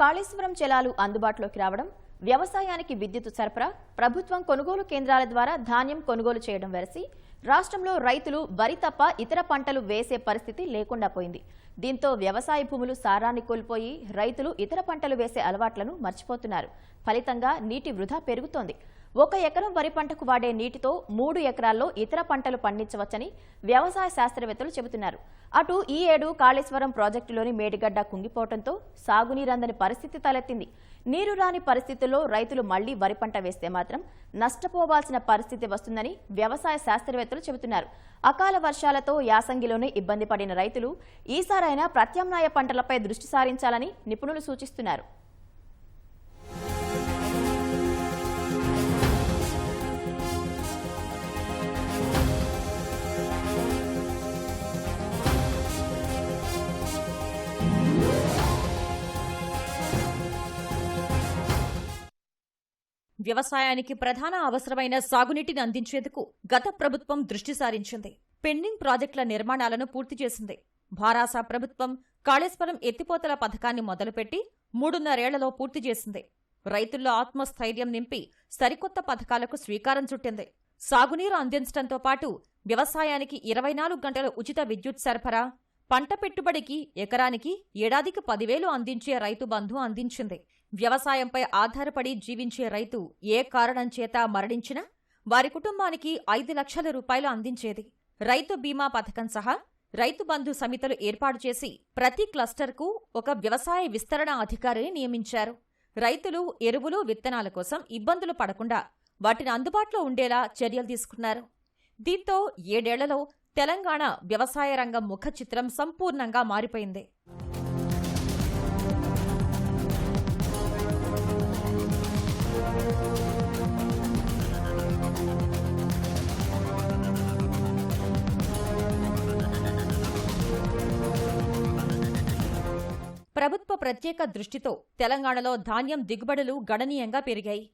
కాళేశ్వరం జలాలు అందుబాటులోకి రావడం వ్యవసాయానికి విద్యుత్ సరఫరా ప్రభుత్వం కొనుగోలు కేంద్రాల ద్వారా ధాన్యం కొనుగోలు చేయడం వెరసి రాష్ట్రంలో రైతులు వరి తప్ప ఇతర పంటలు వేసే పరిస్థితి లేకుండా పోయింది. దీంతో వ్యవసాయ భూములు సారాన్ని కోల్పోయి రైతులు ఇతర పంటలు వేసే అలవాట్లను మర్చిపోతున్నారు. ఫలితంగా నీటి వృధా పెరుగుతోంది. ఒక ఎకరం వరి పంటకు వాడే నీటితో మూడు ఎకరాల్లో ఇతర పంటలు పండించవచ్చని వ్యవసాయ శాస్త్రవేత్తలు చెబుతున్నారు. అటు ఈ ఏడు కాళేశ్వరం ప్రాజెక్టులోని మేడిగడ్డ కుంగిపోవడంతో సాగునీరందని పరిస్థితి తలెత్తింది. నీరు రాని పరిస్థితుల్లో రైతులు మళ్ళీ వరి పంట వేస్తే మాత్రం నష్టపోవాల్సిన పరిస్థితి వస్తుందని వ్యవసాయ శాస్త్రవేత్తలు చెబుతున్నారు. అకాల వర్షాలతో యాసంగిలోనే ఇబ్బంది పడిన రైతులు ఈసారైనా ప్రత్యామ్నాయ పంటలపై దృష్టి సారించాలని నిపుణులు సూచిస్తున్నారు. వ్యవసాయానికి ప్రధాన అవసరమైన సాగునీటిని అందించేందుకు గత ప్రభుత్వం దృష్టి సారించింది. పెండింగ్ ప్రాజెక్టుల నిర్మాణాలను పూర్తి చేసింది. భారాస ప్రభుత్వం కాళేశ్వరం ఎత్తిపోతల పథకాన్ని మొదలుపెట్టి మూడున్నరేళ్ళలో పూర్తి చేసింది. రైతుల్లో ఆత్మస్థైర్యం నింపి సరికొత్త పథకాలకు శ్రీకారం చుట్టింది. సాగునీరు అందించడంతో పాటు వ్యవసాయానికి ఇరవై నాలుగు గంటల ఉచిత విద్యుత్ సరఫరా పంట పెట్టుబడికి ఎకరానికి ఏడాదికి పదివేలు అందించే రైతు బంధు అందించింది. వ్యవసాయంపై ఆధారపడి జీవించే రైతు ఏ కారణం చేత మరణించినా వారి కుటుంబానికి ఐదు లక్షల రూపాయలు అందించేది. రైతు బీమా పథకం సహా రైతు బంధు సమితలు ఏర్పాటు చేసి ప్రతి క్లస్టర్కు ఒక వ్యవసాయ విస్తరణ అధికారిని నియమించారు. రైతులు ఎరువులు విత్తనాల కోసం ఇబ్బందులు పడకుండా వాటిని అందుబాటులో ఉండేలా చర్యలు తీసుకున్నారు. దీంతో ఏడేళ్ళలో తెలంగాణ వ్యవసాయ రంగం ముఖ చిత్రం సంపూర్ణంగా మారిపోయింది. ప్రభుత్వ ప్రత్యేక దృష్టితో తెలంగాణలో ధాన్యం దిగుబడులు గణనీయంగా పెరిగాయి.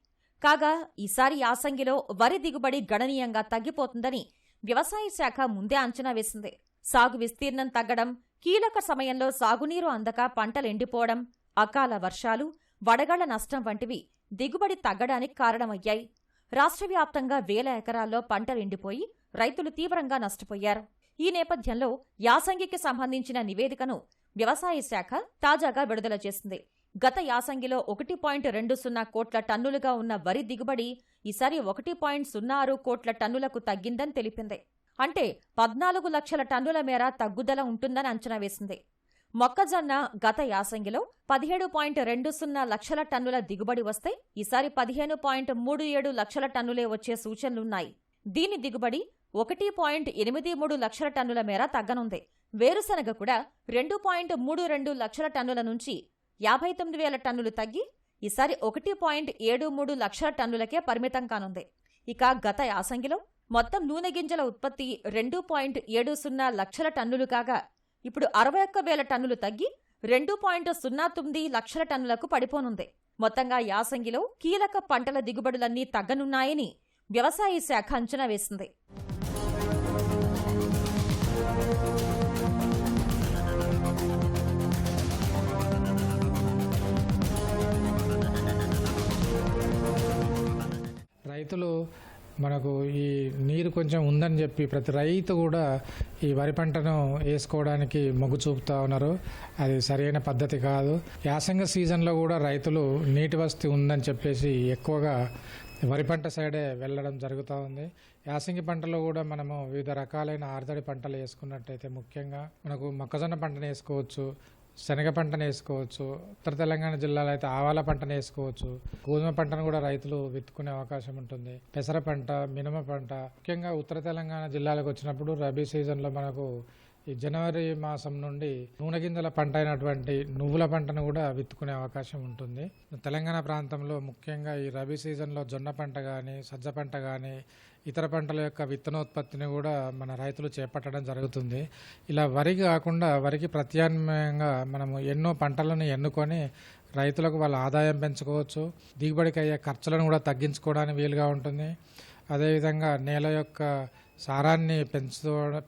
కాగా ఈసారి యాసంగిలో వరి దిగుబడి గణనీయంగా తగ్గిపోతుందని వ్యవసాయ శాఖ ముందే అంచనా వేసింది. సాగు విస్తీర్ణం తగ్గడం కీలక సమయంలో సాగునీరు అందక పంటలెండిపోవడం అకాల వర్షాలు వడగళ్ళ నష్టం వంటివి దిగుబడి తగ్గడానికి కారణమయ్యాయి. రాష్ట్ర వ్యాప్తంగా వేల ఎకరాల్లో పంటలెండిపోయి రైతులు తీవ్రంగా నష్టపోయారు. ఈ నేపథ్యంలో యాసంగికి సంబంధించిన నివేదికను వ్యవసాయ శాఖ తాజాగా విడుదల చేసింది. గత యాసంగిలో ఒకటి పాయింట్ రెండు సున్నా కోట్ల టన్నులుగా ఉన్న వరి దిగుబడి ఈసారి ఒకటి పాయింట్ సున్నా ఆరు కోట్ల టన్నులకు తగ్గిందని తెలిపింది. అంటే పద్నాలుగు లక్షల టన్నుల మేర తగ్గుదల ఉంటుందని అంచనా వేసింది. మొక్కజొన్న గత యాసంగిలో పదిహేడు పాయింట్ రెండు సున్నా లక్షల టన్నుల దిగుబడి వస్తే ఈసారి పదిహేను పాయింట్ మూడు ఏడు లక్షల టన్నులే వచ్చే సూచనలున్నాయి. దీని దిగుబడి ఒకటి పాయింట్ ఎనిమిది మూడు లక్షల టన్నుల మేర తగ్గనుంది. వేరుశనగ కూడా రెండు పాయింట్ మూడు రెండు లక్షల టన్నుల నుంచి యాభై తొమ్మిది వేల టన్నులు తగ్గి ఈసారి ఒకటి పాయింట్ ఏడు మూడు లక్షల టన్నులకే పరిమితం కానుంది. ఇక గత యాసంగిలో మొత్తం నూనె గింజల ఉత్పత్తి రెండు పాయింట్ ఏడు సున్నా లక్షల టన్నులు కాగా ఇప్పుడు అరవై ఒక్క వేల టన్నులు తగ్గి రెండు పాయింట్ సున్నా తొమ్మిది లక్షల టన్నులకు పడిపోనుంది. మొత్తంగా యాసంగిలో కీలక పంటల దిగుబడులన్నీ తగ్గనున్నాయని వ్యవసాయ శాఖ అంచనా వేసింది. రైతులు మనకు ఈ నీరు కొంచెం ఉందని చెప్పి ప్రతి రైతు కూడా ఈ వరి పంటను వేసుకోవడానికి మొగ్గు చూపుతా ఉన్నారు. అది సరైన పద్ధతి కాదు. యాసంగ సీజన్లో కూడా రైతులు నీటి వసతి ఉందని చెప్పేసి ఎక్కువగా వరి పంట సైడే వెళ్ళడం జరుగుతూ ఉంది. యాసంగి పంటలో కూడా మనము వివిధ రకాలైన ఆరుతడి పంటలు వేసుకున్నట్టయితే ముఖ్యంగా మనకు మొక్కజొన్న పంటను వేసుకోవచ్చు. శనగ పంటను వేసుకోవచ్చు. ఉత్తర తెలంగాణ జిల్లాలో అయితే ఆవాల పంటను వేసుకోవచ్చు. గోధుమ పంటను కూడా రైతులు విత్తుకునే అవకాశం ఉంటుంది. పెసర పంట మినమ పంట ముఖ్యంగా ఉత్తర తెలంగాణ జిల్లాలకు వచ్చినప్పుడు రబీ సీజన్లో మనకు ఈ జనవరి మాసం నుండి నూనె గింజల పంట అయినటువంటి నువ్వుల పంటను కూడా విత్తుకునే అవకాశం ఉంటుంది. తెలంగాణ ప్రాంతంలో ముఖ్యంగా ఈ రబీ సీజన్లో జొన్న పంట కానీ సజ్జ పంట కానీ ఇతర పంటల యొక్క విత్తనోత్పత్తిని కూడా మన రైతులు చేపట్టడం జరుగుతుంది. ఇలా వరి కాకుండా వరికి ప్రత్యామ్నాయంగా మనము ఎన్నో పంటలను ఎన్నుకొని రైతులకు వాళ్ళ ఆదాయం పెంచుకోవచ్చు. దిగుబడికి అయ్యే ఖర్చులను కూడా తగ్గించుకోవడానికి వీలుగా ఉంటుంది. అదేవిధంగా నేల యొక్క సారాన్ని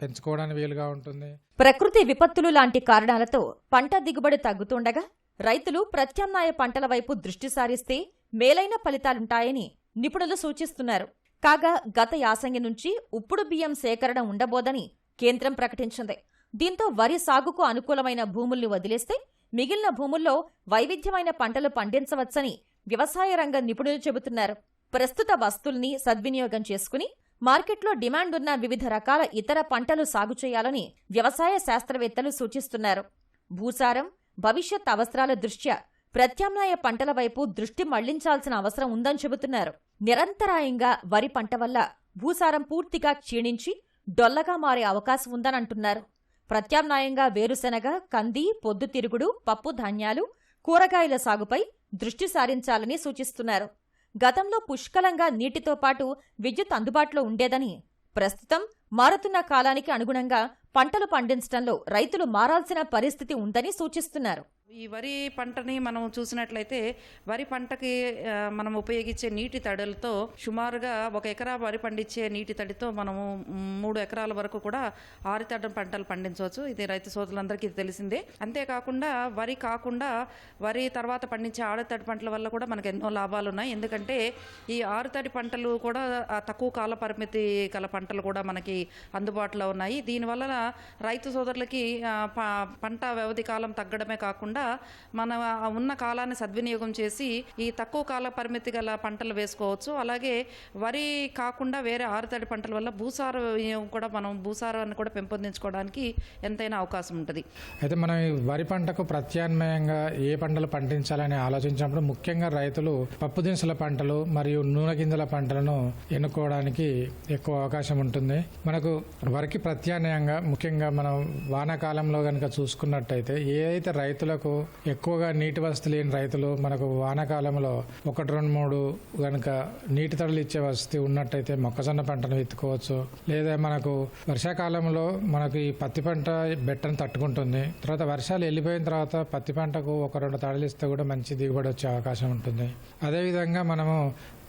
పెంచుకోవడానికి వీలుగా ఉంటుంది. ప్రకృతి విపత్తులు లాంటి కారణాలతో పంట దిగుబడి తగ్గుతుండగా రైతులు ప్రత్యామ్నాయ పంటల వైపు దృష్టి సారిస్తే మేలైన ఫలితాలుంటాయని నిపుణులు సూచిస్తున్నారు. కాగా గత యాసంగి నుంచి ఉప్పుడు బియ్యం సేకరణ ఉండబోదని కేంద్రం ప్రకటించింది. దీంతో వరి సాగుకు అనుకూలమైన భూముల్ని వదిలేస్తే మిగిలిన భూముల్లో వైవిధ్యమైన పంటలు పండించవచ్చని వ్యవసాయ రంగ నిపుణులు చెబుతున్నారు. ప్రస్తుత వస్తుల్ని సద్వినియోగం చేసుకుని మార్కెట్లో డిమాండ్ ఉన్న వివిధ రకాల ఇతర పంటలు సాగు చేయాలని వ్యవసాయ శాస్త్రవేత్తలు సూచిస్తున్నారు. భూసారం భవిష్యత్ అవసరాల దృష్ట్యా ప్రత్యామ్నాయ పంటల వైపు దృష్టి మళ్ళించాల్సిన అవసరం ఉందని చెబుతున్నారు. నిరంతరాయంగా వరి పంట వల్ల భూసారం పూర్తిగా క్షీణించి డొల్లగా మారే అవకాశం ఉందని అంటున్నారు ప్రత్యామ్నాయంగా వేరుశెనగ కంది పొద్దుతిరుగుడు పప్పు ధాన్యాలు కూరగాయల సాగుపై దృష్టి సారించాలని సూచిస్తున్నారు. గతంలో పుష్కలంగా నీటితో పాటు విద్యుత్ అందుబాటులో ఉండేదని ప్రస్తుతం మారుతున్న కాలానికి అనుగుణంగా పంటలు పండించడంలో రైతులు మారాల్సిన పరిస్థితి ఉందని సూచిస్తున్నారు. ఈ వరి పంటని మనం చూసినట్లయితే వరి పంటకి మనం ఉపయోగించే నీటి తడులతో సుమారుగా ఒక ఎకరా వరి పండించే నీటి తడితో మనము మూడు ఎకరాల వరకు కూడా ఆరుతడ్డం పంటలు పండించవచ్చు. ఇది రైతు సోదరులందరికీ ఇది తెలిసిందే. అంతేకాకుండా వరి కాకుండా వరి తర్వాత పండించే ఆరుతడి పంటల వల్ల కూడా మనకు ఎన్నో లాభాలు ఉన్నాయి. ఎందుకంటే ఈ ఆరుతడి పంటలు కూడా తక్కువ కాల పరిమితి గల పంటలు కూడా మనకి అందుబాటులో ఉన్నాయి. దీనివల్ల రైతు సోదరులకి పంట వ్యవధి కాలం తగ్గడమే కాకుండా మన ఉన్న కాలాన్ని సద్వినియోగం చేసి ఈ తక్కువ కాల పరిమితి గల పంటలు వేసుకోవచ్చు. అలాగే వరి కాకుండా వేరే ఆరుతడి పంటల వల్ల భూసార వినియోగం కూడా మనం భూసారాన్ని కూడా పెంపొందించుకోవడానికి ఎంతైనా అవకాశం ఉంటుంది. అయితే మనం వరి పంటకు ప్రత్యామ్నాయంగా ఏ పంటలు పండించాలని ఆలోచించినప్పుడు ముఖ్యంగా రైతులు పప్పు దినుసుల పంటలు మరియు నూనె గింజల పంటలను ఎన్నుకోవడానికి ఎక్కువ అవకాశం ఉంటుంది. మనకు వరికి ప్రత్యామ్నాయంగా ముఖ్యంగా మనం వానాకాలంలో కనుక చూసుకున్నట్టయితే ఏ అయితే మనకు ఎక్కువగా నీటి వసతి లేని రైతులు మనకు వానాకాలంలో ఒకటి రెండు మూడు కనుక నీటి తడలు ఇచ్చే వసతి ఉన్నట్టయితే మొక్కజొన్న పంటను విత్తుకోవచ్చు. లేదా మనకు వర్షాకాలంలో మనకు ఈ పత్తి పంట బెట్టను తట్టుకుంటుంది. తర్వాత వర్షాలు వెళ్ళిపోయిన తర్వాత పత్తి పంటకు ఒక రెండు తడలు ఇస్తే కూడా మంచి దిగుబడి వచ్చే అవకాశం ఉంటుంది. అదేవిధంగా మనము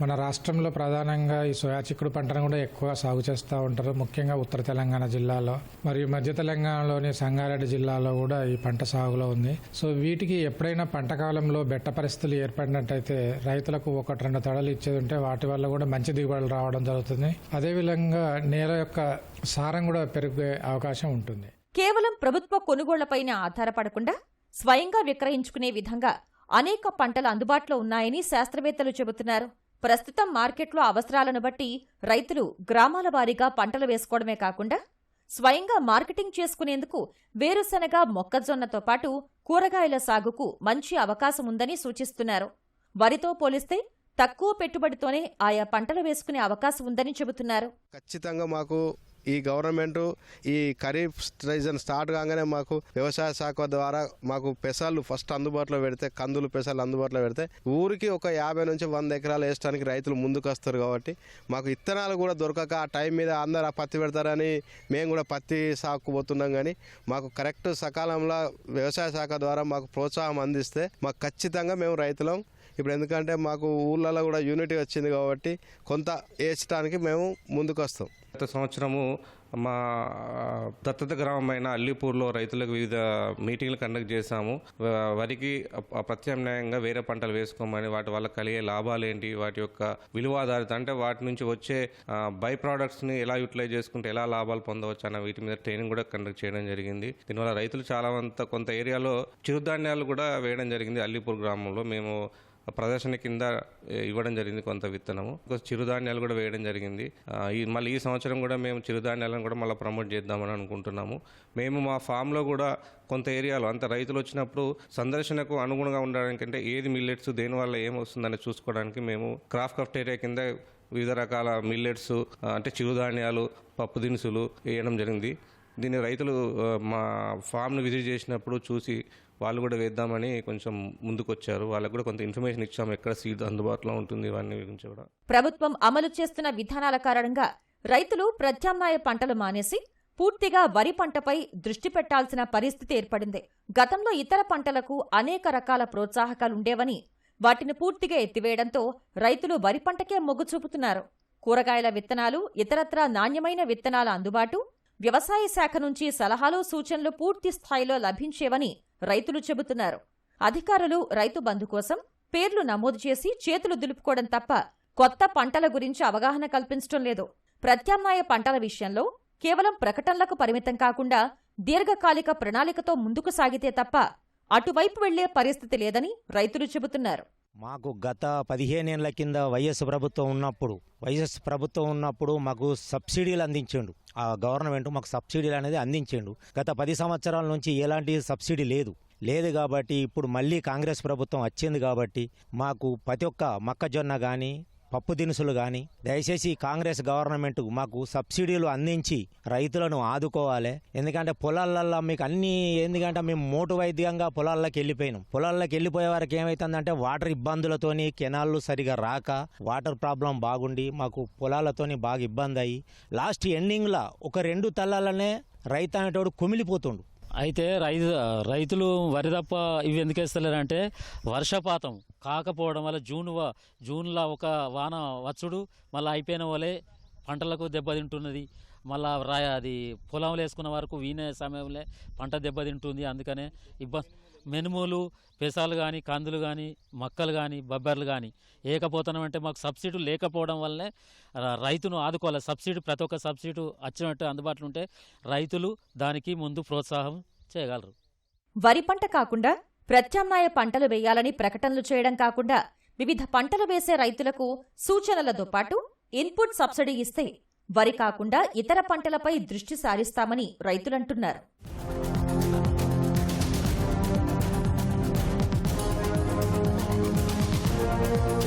మన రాష్ట్రంలో ప్రధానంగా ఈ సోయా చిక్కుడు పంటను కూడా ఎక్కువ సాగు చేస్తూ ఉంటారు. ముఖ్యంగా ఉత్తర తెలంగాణ జిల్లాలో మరియు మధ్య తెలంగాణలోని సంగారెడ్డి జిల్లాలో కూడా ఈ పంట సాగులో ఉంది. సో వీటికి ఎప్పుడైనా పంట కాలంలో బెట్ట పరిస్థితులు ఏర్పడినట్టయితే రైతులకు ఒకటి రెండు తడలు ఇచ్చేది ఉంటే వాటి వల్ల కూడా మంచి దిగుబడులు రావడం జరుగుతుంది. అదేవిధంగా నేల యొక్క సారం కూడా పెరిగే అవకాశం ఉంటుంది. కేవలం ప్రభుత్వ కొనుగోళ్ళపైన ఆధారపడకుండా స్వయంగా విక్రయించుకునే విధంగా అనేక పంటలు అందుబాటులో ఉన్నాయని శాస్త్రవేత్తలు చెబుతున్నారు. ప్రస్తుతం మార్కెట్లో అవసరాలను బట్టి రైతులు గ్రామాల వారీగా పంటలు వేసుకోవడమే కాకుండా స్వయంగా మార్కెటింగ్ చేసుకునేందుకు వేరుశనగ మొక్కజొన్నతో పాటు కూరగాయల సాగుకు మంచి అవకాశం ఉందని సూచిస్తున్నారు. వరితో పోలిస్తే తక్కువ పెట్టుబడితోనే ఆయా పంటలు వేసుకునే అవకాశం ఉందని చెబుతున్నారు. ఖచ్చితంగా మాకు ఈ గవర్నమెంట్ ఈ ఖరీఫ్ సీజన్ స్టార్ట్ కాగానే మాకు వ్యవసాయ శాఖ ద్వారా మాకు పెసాలు ఫస్ట్ అందుబాటులో పెడితే కందులు పెసాలు అందుబాటులో పెడితే ఊరికి ఒక యాభై నుంచి వంద ఎకరాలు వేసడానికి రైతులు ముందుకు వస్తారు కాబట్టి మాకు ఇత్తనాలు కూడా దొరకక ఆ టైం మీద అందరు ఆ పత్తి పెడతారని మేము కూడా పత్తి సాగుకు పోతున్నాం కానీ మాకు కరెక్ట్ సకాలంలో వ్యవసాయ శాఖ ద్వారా మాకు ప్రోత్సాహం అందిస్తే మాకు ఖచ్చితంగా మేము రైతులం. ఇప్పుడు ఎందుకంటే మాకు ఊళ్ళలో కూడా యూనిటీ వచ్చింది కాబట్టి కొంత వేసడానికి మేము ముందుకు వస్తాం గత సంవత్సరము మా దత్తత గ్రామమైన అల్లిపూర్లో రైతులకు వివిధ మీటింగ్లు కండక్ట్ చేశాము. వరికి అ- ప్రత్యామ్నాయంగా వేరే పంటలు వేసుకోమని వాటి వల్ల కలిగే లాభాలు ఏంటి వాటి యొక్క విలువ ఆధారిత అంటే వాటి నుంచి వచ్చే బై ప్రోడక్ట్స్ని ఎలా యూటిలైజ్ చేసుకుంటే ఎలా లాభాలు పొందవచ్చు అన్న వీటి మీద ట్రైనింగ్ కూడా కండక్ట్ చేయడం జరిగింది. దీనివల్ల రైతులు చాలా కొంత ఏరియాలో చిరుధాన్యాలు కూడా వేయడం జరిగింది అల్లిపూర్ గ్రామంలో. మేము ప్రదర్శన కింద ఇవ్వడం జరిగింది కొంత విత్తనము. చిరుధాన్యాలు కూడా వేయడం జరిగింది. మళ్ళీ ఈ సంవత్సరం కూడా మేము చిరుధాన్యాలను కూడా మళ్ళీ ప్రమోట్ చేద్దామని అనుకుంటున్నాము. మేము మా ఫామ్లో కూడా కొంత ఏరియాలో అంత రైతులు వచ్చినప్పుడు సందర్శనకు అనుగుణంగా ఉండడానికంటే ఏది మిల్లెట్స్ దేనివల్ల ఏమొస్తుందని చూసుకోవడానికి మేము క్రాఫ్ట్ కఫ్టేరియా కింద వివిధ రకాల మిల్లెట్స్ అంటే చిరుధాన్యాలు పప్పు దినుసులు వేయడం జరిగింది. దీన్ని రైతులు మా ఫామ్ను విజిట్ చేసినప్పుడు చూసి వాళ్ళు కూడా వేద్దామని కొంచెం ముందుకు వచ్చారు వాళ్ళకు కూడా కొంత ఇన్ఫర్మేషన్ ఇచ్చాము. ఎక్కడ సీడ్ అందుబాటులో ఉంటుంది ఇవన్నీ గురించి కూడా. ప్రభుత్వం అమలు చేస్తున్న విధానాల కారణంగా రైతులు ప్రత్యామ్నాయ పంటలు మానేసి పూర్తిగా వరి పంటపై దృష్టి పెట్టాల్సిన పరిస్థితి ఏర్పడింది. గతంలో ఇతర పంటలకు అనేక రకాల ప్రోత్సాహకాలుండేవని వాటిని పూర్తిగా ఎత్తివేయడంతో రైతులు వరి పంటకే మొగ్గు చూపుతున్నారు. కూరగాయల విత్తనాలు ఇతరత్రా నాణ్యమైన విత్తనాల అందుబాటు వ్యవసాయ శాఖ నుంచి సలహాలు సూచనలు పూర్తి స్థాయిలో లభించేవని రైతులు చెబుతున్నారు. అధికారులు రైతు బంధు కోసం పేర్లు నమోదు చేసి చేతులు దులుపుకోవడం తప్ప కొత్త పంటల గురించి అవగాహన కల్పించడం లేదు. ప్రత్యామ్నాయ పంటల విషయంలో కేవలం ప్రకటనలకు పరిమితం కాకుండా దీర్ఘకాలిక ప్రణాళికతో ముందుకు సాగితే తప్ప అటువైపు వెళ్ళే పరిస్థితి లేదని రైతులు చెబుతున్నారు. మాకు గత పదిహేనేళ్ళ కింద వైఎస్ ప్రభుత్వం ఉన్నప్పుడు వైఎస్ ప్రభుత్వం ఉన్నప్పుడు మాకు సబ్సిడీలు అందించిండు. ఆ గవర్నమెంట్ మాకు సబ్సిడీలు అనేది అందించిండు. గత పది సంవత్సరాల నుంచి ఎలాంటి సబ్సిడీ లేదు. లేదు కాబట్టి ఇప్పుడు మళ్ళీ కాంగ్రెస్ ప్రభుత్వం వచ్చింది కాబట్టి మాకు ప్రతి ఒక్క మొక్కజొన్న కానీ పప్పు దినుసులు కానీ దయచేసి కాంగ్రెస్ గవర్నమెంట్ మాకు సబ్సిడీలు అందించి రైతులను ఆదుకోవాలి. ఎందుకంటే పొలాలల్లో మీకు అన్ని ఎందుకంటే మేము మోటు వైద్యంగా పొలాల్లోకి వెళ్ళిపోయినాం. పొలాల్లోకి వెళ్ళిపోయే వారికి ఏమవుతుందంటే వాటర్ ఇబ్బందులతోని కెనాళ్ళు సరిగా రాక వాటర్ ప్రాబ్లం బాగుండి మాకు పొలాలతోని బాగా ఇబ్బంది అయ్యి లాస్ట్ ఎండింగ్లో ఒక రెండు తల్లాలనే రైతు అనేటోడు కుమిలిపోతుండు. అయితే రైతు రైతులు వరి తప్ప ఇవి ఎందుకు వేస్తలేరంటే వర్షపాతం. కాకపోవడం వల్ల జూన్ వ- జూన్లో ఒక వాన వచ్చుడు మళ్ళీ అయిపోయిన వలే పంటలకు దెబ్బతింటున్నది మళ్ళా రాయ అది పొలంలో వేసుకున్న వరకు వీనే సమయంలో పంట దెబ్బతింటుంది అందుకనే ఇబ్బంది మెనుములు పెసాలు కానీ కందులు కానీ మక్కలు కానీ బొబ్బర్లు కానీ ఏకపోతున్నాం అంటే మాకు సబ్సిడీ లేకపోవడం వల్లే రైతును ఆదుకోవాలి. సబ్సిడీ ప్రతి ఒక్క సబ్సిడీ వచ్చినట్టు అందుబాటులో ఉంటే రైతులు దానికి ముందు ప్రోత్సాహం చేయగలరు. వరి పంట కాకుండా ప్రత్యామ్నాయ పంటలు వేయాలని ప్రకటనలు చేయడం కాకుండా వివిధ పంటలు వేసే రైతులకు సూచనలతో పాటు ఇన్పుట్ సబ్సిడీ ఇస్తే వరి కాకుండా ఇతర పంటలపై దృష్టి సారిస్తామని రైతులంటున్నారు. thank